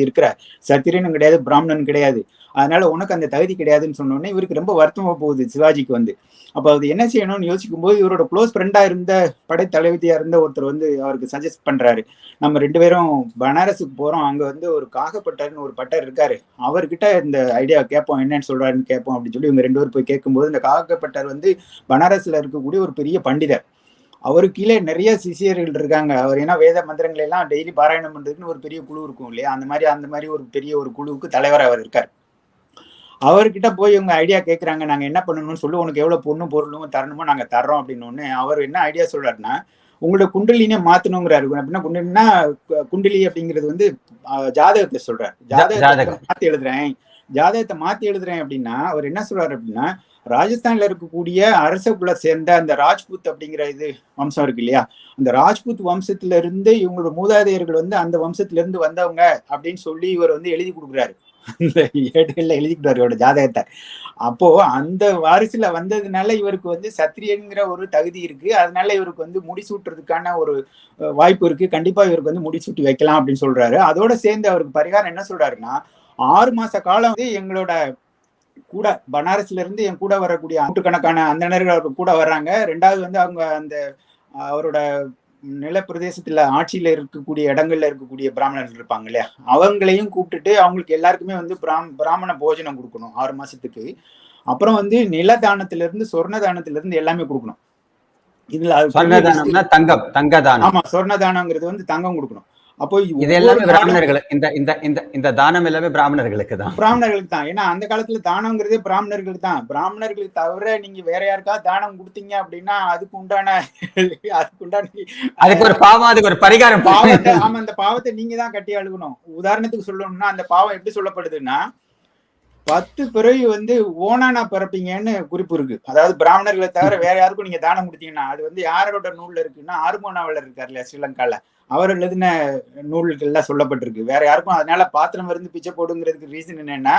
இருக்கிற. சத்திரியனும் கிடையாது பிராமணன் கிடையாது. அதனால உனக்கு அந்த தகுதி கிடையாதுன்னு சொன்னோடனே இவருக்கு ரொம்ப வருத்தமா போகுது சிவாஜிக்கு வந்து. அப்ப அது என்ன செய்யணும்னு யோசிக்கும் போது இவரோட க்ளோஸ் ஃப்ரெண்டா இருந்த படை தளபதியா இருந்த ஒருத்தர் வந்து அவருக்கு சஜஸ்ட் பண்றாரு. நம்ம ரெண்டு பேரும் பனாரஸுக்கு போறோம். அங்க வந்து ஒரு காகப்பட்டர்னு ஒரு பட்டர் இருக்காரு. அவர்கிட்ட இந்த ஐடியா கேட்போம். என்னன்னு சொல்றாருன்னு கேட்போம் அப்படின்னு சொல்லி இவங்க ரெண்டு பேரும் போய் கேட்கும்போது இந்த காகப்பட்டர் வந்து பனாரஸ்ல இருக்கக்கூடிய ஒரு பெரிய பண்டிதர். அவருக்கு கீழே நிறைய சிசியர்கள் இருக்காங்க. அவர் ஏன்னா வேத மந்திரங்களை எல்லாம் டெய்லி பாராயணம் பண்றதுக்குன்னு ஒரு பெரிய குழு இருக்கும் இல்லையா? அந்த மாதிரி அந்த மாதிரி ஒரு பெரிய ஒரு குழுவுக்கு தலைவர் அவர் இருக்கார். அவர்கிட்ட போய் இவங்க ஐடியா கேட்குறாங்க நாங்கள் என்ன பண்ணணும்னு சொல்லி உனக்கு எவ்வளோ பொண்ணும் பொருளும் தரணுமோ நாங்கள் தர்றோம் அப்படின்னு அவர் என்ன ஐடியா சொல்றாருன்னா உங்களோட குண்டலினே மாத்தணுங்கிறாரு. அப்படின்னா குண்டலினா குண்டலி அப்படிங்கிறது வந்து ஜாதகத்தை சொல்றாரு. ஜாதகத்தை. மாத்தி எழுதுறேன். ஜாதகத்தை மாத்தி எழுதுறேன் அப்படின்னா அவர் என்ன சொல்றாரு அப்படின்னா ராஜஸ்தான்ல இருக்கக்கூடிய அரசகுல சேர்ந்த அந்த ராஜ்புத் அப்படிங்கிற இது வம்சம் இருக்கு இல்லையா? அந்த ராஜ்புத் வம்சத்துல இருந்து இவங்களோட மூதாதையர்கள் வந்து அந்த வம்சத்துல இருந்து வந்தவங்க அப்படின்னு சொல்லி இவர் வந்து எழுதி கொடுக்குறாரு. அந்த ஏடுகள்ல எழுதிக்கிட்டார் இவரோட ஜாதகத்தை. அப்போ அந்த வாரிசுல வந்ததுனால இவருக்கு வந்து சத்திரியன்கிற ஒரு தகுதி இருக்கு. அதனால இவருக்கு வந்து முடிசூட்டுறதுக்கான ஒரு வாய்ப்பு இருக்கு. கண்டிப்பா இவருக்கு வந்து முடிசூட்டி வைக்கலாம் அப்படின்னு சொல்றாரு. அதோட சேர்ந்து அவருக்கு பரிகாரம் என்ன சொல்றாருன்னா ஆறு மாச காலம் வந்து எங்களோட கூட பனாரஸ்ல இருந்து என் கூட வரக்கூடிய நூற்றுக்கணக்கான அந்தணர்கள் அவர் கூட வர்றாங்க. ரெண்டாவது வந்து அவங்க அந்த அவரோட நிலப்பிரதேசத்துல ஆட்சியில இருக்கக்கூடிய இடங்கள்ல இருக்கக்கூடிய பிராமணர்கள் இருப்பாங்க இல்லையா? அவங்களையும் கூப்பிட்டுட்டு அவங்களுக்கு எல்லாருக்குமே வந்து பிராம் பிராமண போஜனம் கொடுக்கணும் ஆறு மாசத்துக்கு. அப்புறம் வந்து நிலதானத்துல இருந்து சொர்ண தானத்துல இருந்து எல்லாமே கொடுக்கணும் இதுல தங்கம் தங்கதானம். ஆமா சொர்ணதானங்கிறது வந்து தங்கம் கொடுக்கணும். அப்போ இது ஒவ்வொரு எல்லாமே நாடும் பிராமணர்கள். இந்த இந்த இந்த இந்த தானம் எல்லாமே பிராமணர்களுக்கு தான். பிராமணர்களுக்கு தான். ஏன்னா அந்த காலத்துல தானங்கிறதே பிராமணர்களுக்கு தான். பிராமணர்களுக்கு தவிர நீங்க வேற யாருக்காவது தானம் கொடுத்தீங்க அப்படின்னா அதுக்கு உண்டான அதுக்கு உண்டான அதுக்கு ஒரு பாவம் அதுக்கு ஒரு பரிகாரம் பாவத்தை ஆமா அந்த பாவத்தை நீங்க தான் கட்டி அழுகணும். உதாரணத்துக்கு சொல்லணும்னா அந்த பாவம் எப்படி சொல்லப்படுதுன்னா பத்து பிறவி வந்து ஓனானா பிறப்பீங்கன்னு குறிப்பு இருக்கு. அதாவது பிராமணர்களை தவிர வேற யாருக்கும் நீங்க தானம் கொடுத்தீங்கன்னா அது வந்து யாரோட நூல்ல இருக்குன்னா இருக்கார் இல்லையா ஸ்ரீலங்கால. அவர் எழுதின நூல்கள்ல சொல்லப்பட்டிருக்கு. வேற யாருக்கும் அதனால பாத்திரம் இருந்து பிச்சை போடுங்கிறதுக்கு ரீசன் என்னன்னா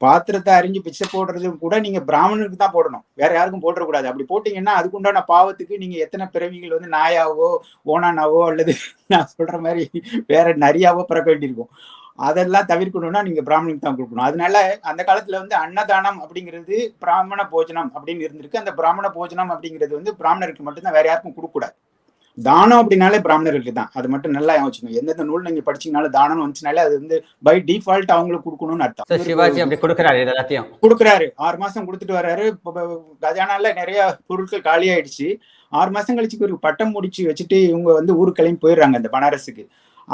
பாத்திரத்தை அறிஞ்சு பிச்சை போடுறது கூட நீங்க பிராமணனுக்கு தான் போடணும். வேற யாருக்கும் போடக்கூடாது அப்படி போட்டீங்கன்னா அதுக்கு உண்டான பாவத்துக்கு நீங்க எத்தனை பிறவிகள் வந்து நாயாவோ ஓனானாவோ அல்லது நான் சொல்ற மாதிரி வேற நரியாவோ பிறக்க வேண்டியிருக்கும். அதெல்லாம் தவிர்க்கணும்னா நீங்க பிராமணனுக்கு தான் கொடுக்கணும். அதனால அந்த காலத்துல வந்து அன்னதானம் அப்படிங்கிறது பிராமண போஜனம் அப்படின்னு இருந்திருக்கு. அந்த பிராமண போஜனம் அப்படிங்கிறது வந்து பிராமணருக்கு மட்டும்தான் வேற யாருக்கும் கொடுக்கக்கூடாது. தானம் அப்படின்னாலே பிராமணர்களுக்கு தான். அது மட்டும் நல்லா வச்சுக்கணும் எந்தெந்த நூல் நீங்க படிச்சீங்கனாலும் தானம் வந்துச்சுனாலே அது வந்து பை டிஃபால்ட் அவங்களுக்கு கொடுக்கணும்னு அர்த்தம். சிவாஜி அப்படி கொடுக்குறாரு எல்லாத்தையும். கொடுக்குறாரு. ஆறு மாசம் கொடுத்துட்டு வர்றாரு. கஜானால நிறைய பொருட்கள் காலியாயிடுச்சு. ஆறு மாசம் கழிச்சு ஒரு பட்டம் முடிச்சு வச்சுட்டு இவங்க வந்து ஊருக்கு கிளம்பி போயிடுறாங்க அந்த பனாரஸுக்கு.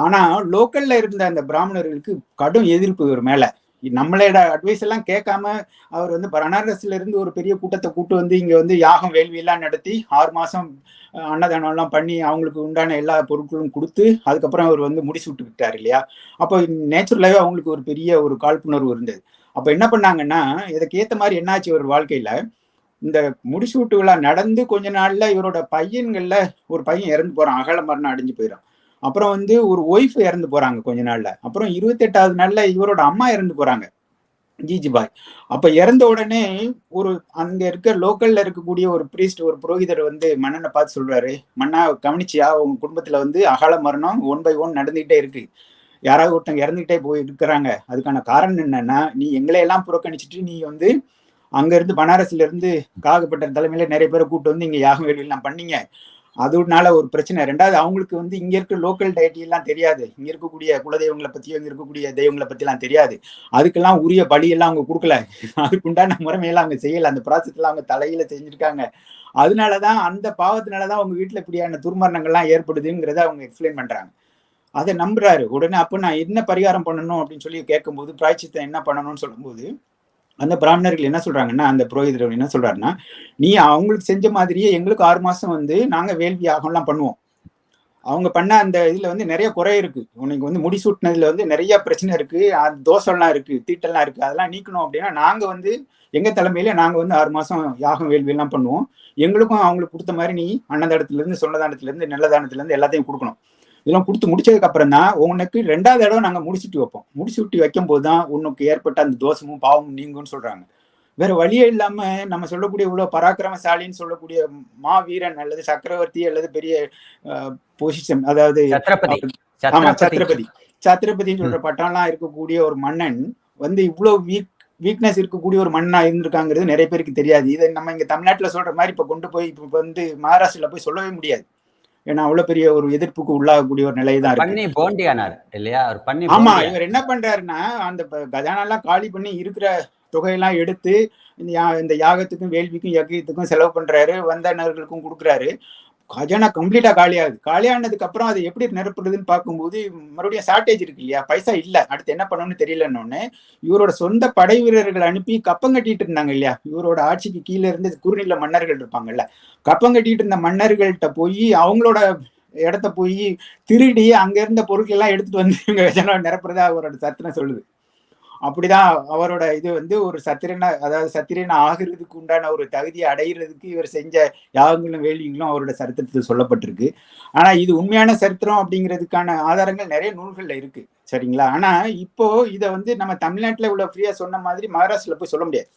ஆனா லோக்கல்ல இருந்த அந்த பிராமணர்களுக்கு கடும் எதிர்ப்பு இவர் மேல. நம்மளோட அட்வைஸ் எல்லாம் கேட்காம அவர் வந்து பனாரஸ்ல இருந்து ஒரு பெரிய கூட்டத்தை கூட்டு வந்து இங்க வந்து யாகம் வேள்வி எல்லாம் நடத்தி ஆறு மாசம் அன்னதானம் எல்லாம் பண்ணி அவங்களுக்கு உண்டான எல்லா பொருட்களும் கொடுத்து அதுக்கப்புறம் அவர் வந்து முடிச்சு விட்டுக்கிட்டாரு இல்லையா? அப்போ நேச்சுரலாகவே அவங்களுக்கு ஒரு பெரிய ஒரு காழ்ப்புணர்வு இருந்தது. அப்ப என்ன பண்ணாங்கன்னா இதுக்கு மாதிரி என்னாச்சு ஒரு வாழ்க்கையில? இந்த முடிசூட்டு விழா நடந்து கொஞ்ச நாள்ல இவரோட பையன்கள்ல ஒரு பையன் இறந்து போறான். அகல மரணம் அடைஞ்சு போயிடும் அப்புறம் வந்து ஒரு ஒய்ஃப் இறந்து போறாங்க கொஞ்ச நாள்ல. அப்புறம் இருபத்தெட்டாவது நாள்ல இவரோட அம்மா இறந்து போறாங்க. ஜிஜிபாய் அப்ப இறந்த உடனே ஒரு அங்க இருக்க லோக்கல்ல இருக்கக்கூடிய ஒரு பிரீஸ்ட் ஒரு புரோகிதர் வந்து மன்னனை பார்த்து சொல்றாரு மன்னா கவனிச்சியா? உங்க குடும்பத்துல வந்து அகால மரணம் ஒன் பை ஒன் நடந்துகிட்டே இருக்கு. யாராவது ஒருத்தங்க இறந்துகிட்டே போய் இருக்கிறாங்க அதுக்கான காரணம் என்னன்னா நீ எங்களை எல்லாம் புறக்கணிச்சிட்டு நீ வந்து அங்க இருந்து பனாரஸ்ல இருந்து காகப்பட்ட தலைமையில நிறைய பேரை கூப்பிட்டு வந்து இங்க யாகம் வேலையெல்லாம் பண்ணீங்க. அதனால ஒரு பிரச்சனை. ரெண்டாவது அவங்களுக்கு வந்து இங்க இருக்க லோக்கல் டயட்டி எல்லாம் தெரியாது. இங்க இருக்கக்கூடிய குலதெய்வங்களை பத்தியோ இங்க இருக்கக்கூடிய தெய்வங்களை பத்தி எல்லாம் தெரியாது. அதுக்கெல்லாம் உரிய பலியெல்லாம் அவங்க கொடுக்கல. அதுக்குண்டான முறைமையெல்லாம் அவங்க செய்யல. அந்த ப்ராசஸ்லாம் அவங்க தலையில செஞ்சிருக்காங்க. அதனாலதான் அந்த பாவத்தினாலதான் அவங்க வீட்டுல இப்படியான துர்மரணங்கள்லாம் ஏற்படுதுங்கிறத அவங்க எக்ஸ்பிளைன் பண்றாங்க. அதை நம்புறாரு. உடனே அப்ப நான் என்ன பரிகாரம் பண்ணணும் அப்படின்னு சொல்லி கேட்கும்போது பிராய்ச்சித்தம் என்ன பண்ணணும்னு சொல்லும்போது அந்த பிராமணர்கள் என்ன சொல்றாங்கன்னா அந்த புரோகிதர் என்ன சொல்றாருன்னா நீ அவங்களுக்கு செஞ்ச மாதிரியே எங்களுக்கு ஆறு மாசம் வந்து நாங்க வேள்வி யாகம்லாம் பண்ணுவோம். அவங்க பண்ண அந்த இதுல வந்து நிறைய குறை இருக்கு. உனக்கு வந்து முடிசூட்டினதுல வந்து நிறைய பிரச்சனை இருக்கு. தோசைலாம் இருக்கு தீட்டெல்லாம் இருக்கு. அதெல்லாம் நீக்கணும் அப்படின்னா நாங்க வந்து எங்க தலைமையில நாங்க வந்து ஆறு மாசம் யாகம் வேள்வி எல்லாம் பண்ணுவோம். எங்களுக்கும் அவங்களுக்கு கொடுத்த மாதிரி நீ அன்னதானத்துல இருந்து சொன்னதானத்துல இருந்து நல்லதானத்துல இருந்து எல்லாத்தையும் கொடுக்கணும். இதெல்லாம் கொடுத்து முடிச்சதுக்கு அப்புறம் தான் உனக்கு ரெண்டாவது தடவை நாங்க முடிச்சுட்டு வைப்போம். முடிச்சுட்டு வைக்கும் போது தான் உனக்கு ஏற்பட்ட அந்த தோஷமும் பாவமும் நீங்கும்னு சொல்றாங்க. வேற வழியே இல்லாம நம்ம சொல்லக்கூடிய இவ்வளவு பராக்கிரமசாலின்னு சொல்லக்கூடிய மாவீரன் அல்லது சக்கரவர்த்தி அல்லது பெரிய பொசிஷன் அதாவது ஆமா சத்ரபதி. சத்ரபதி. சத்ரபதின்னு சொல்ற பட்டம்லாம் இருக்கக்கூடிய ஒரு மன்னன் வந்து இவ்வளவு வீக் வீக்னஸ் இருக்கக்கூடிய ஒரு மன்னா இருந்திருக்காங்கிறது நிறைய பேருக்கு தெரியாது. இதை நம்ம இங்க தமிழ்நாட்டுல சொல்ற மாதிரி இப்ப கொண்டு போய் இப்ப வந்து மகாராஷ்டிரல போய் சொல்லவே முடியாது. ஏன்னா அவ்வளவு பெரிய ஒரு எதிர்ப்புக்கு உள்ளாகக்கூடிய ஒரு நிலை தான் இருக்கு. பண்ணி போண்டியானார் இல்லையா? அவர் பண்ணி ஆமா. இவர் என்ன பண்றாருன்னா அந்த ப- கஜானாலாம் காலி பண்ணி இருக்கிற தொகையெல்லாம் எடுத்து இந்த யா- இந்த யாகத்துக்கும் வேள்விக்கும் யஜ்யத்துக்கும் செலவு பண்றாரு. வந்தனர்களுக்கும் கொடுக்குறாரு. கஜானா கம்ப்ளீட்டா காலியாகுது. காலியானதுக்கு அப்புறம் அதை எப்படி நிரப்புறதுன்னு பார்க்கும்போது மறுபடியும் ஷார்டேஜ் இருக்கு இல்லையா? பைசா இல்ல. அடுத்து என்ன பண்ணணும்னு தெரியலன்னு இவரோட சொந்த படை வீரர்கள் அனுப்பி கப்பம் கட்டிட்டு இருந்தாங்க இல்லையா? இவரோட ஆட்சிக்கு கீழே இருந்து குறுநில மன்னர்கள் இருப்பாங்கல்ல. கப்பம் கட்டிட்டு இருந்த மன்னர்கள்ட்ட போய் அவங்களோட இடத்த போய் திருடி அங்க இருந்த பொருட்கள் எல்லாம் எடுத்துட்டு வந்து இவங்க கஜானா நிரப்புறதா அவரோட சத்திரம் சொல்லுது. அப்படிதான் அவரோட இது வந்து ஒரு சத்திரனா அதாவது சத்திரன் ஆகிறதுக்கு உண்டான ஒரு தகுதியை அடையிறதுக்கு இவர் செஞ்ச யாகங்களும் வேள்விகளும் அவரோட சரித்திரத்தில் சொல்லப்பட்டிருக்கு. ஆனா இது உண்மையான சரித்திரம் அப்படிங்கிறதுக்கான ஆதாரங்கள் நிறைய நூல்கள்ல இருக்கு. சரிங்களா? ஆனா இப்போ இதை வந்து நம்ம தமிழ்நாட்டுல இவ்வளவு ஃப்ரீயா சொன்ன மாதிரி மகாராஷ்டிரல போய் சொல்ல முடியாது.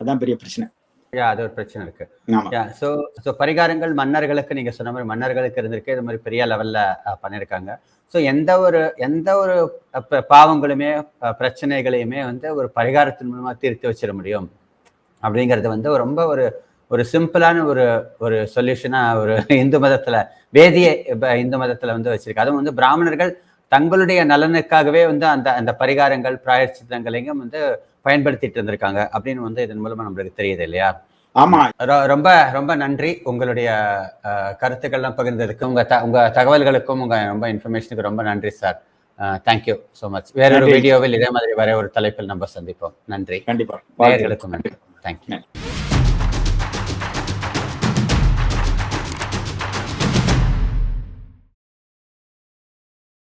அதான் பெரிய பிரச்சனை. அது ஒரு பிரச்சனை இருக்கு. ஸோ ஸோ பரிகாரங்கள் மன்னர்களுக்கு நீங்க சொன்ன மாதிரி மன்னர்களுக்கு இருந்திருக்கு. இது மாதிரி பெரிய லெவல்ல பண்ணியிருக்காங்க. ஸோ எந்த ஒரு எந்த ஒரு ப- பாவங்களுமே பிரச்சனைகளையுமே வந்து ஒரு பரிகாரத்தின் மூலமாக தீர்த்து வச்சிட முடியும். அப்படிங்கிறது வந்து ரொம்ப ஒரு ஒரு சிம்பிளான ஒரு ஒரு சொல்யூஷனாக ஒரு இந்து மதத்தில் வேதிய இப்ப இந்து மதத்தில் வந்து வச்சிருக்கு. அதுவும் வந்து பிராமணர்கள் தங்களுடைய நலனுக்காகவே வந்து அந்த அந்த பரிகாரங்கள் பிராயச்சித்தங்களையும் வந்து பயன்படுத்திட்டு இருந்திருக்காங்க அப்படின்னு வந்து இதன் மூலமாக நம்மளுக்கு தெரியுது இல்லையா? ஆமா. ரொம்ப ரொம்ப நன்றி உங்களுடைய கருத்துக்கள்லாம் பகிர்ந்ததுக்கு. உங்க த உங்க தகவல்களுக்கும் உங்க ரொம்ப இன்ஃபர்மேஷனுக்கு ரொம்ப நன்றி சார் தேங்க்யூ ஸோ மச் வேறொரு நன்றி. வீடியோவில் இதே மாதிரி வர ஒரு தலைப்பில் நம்ம சந்திப்போம். நன்றி. கண்டிப்பா. நன்றி. தேங்க்யூ.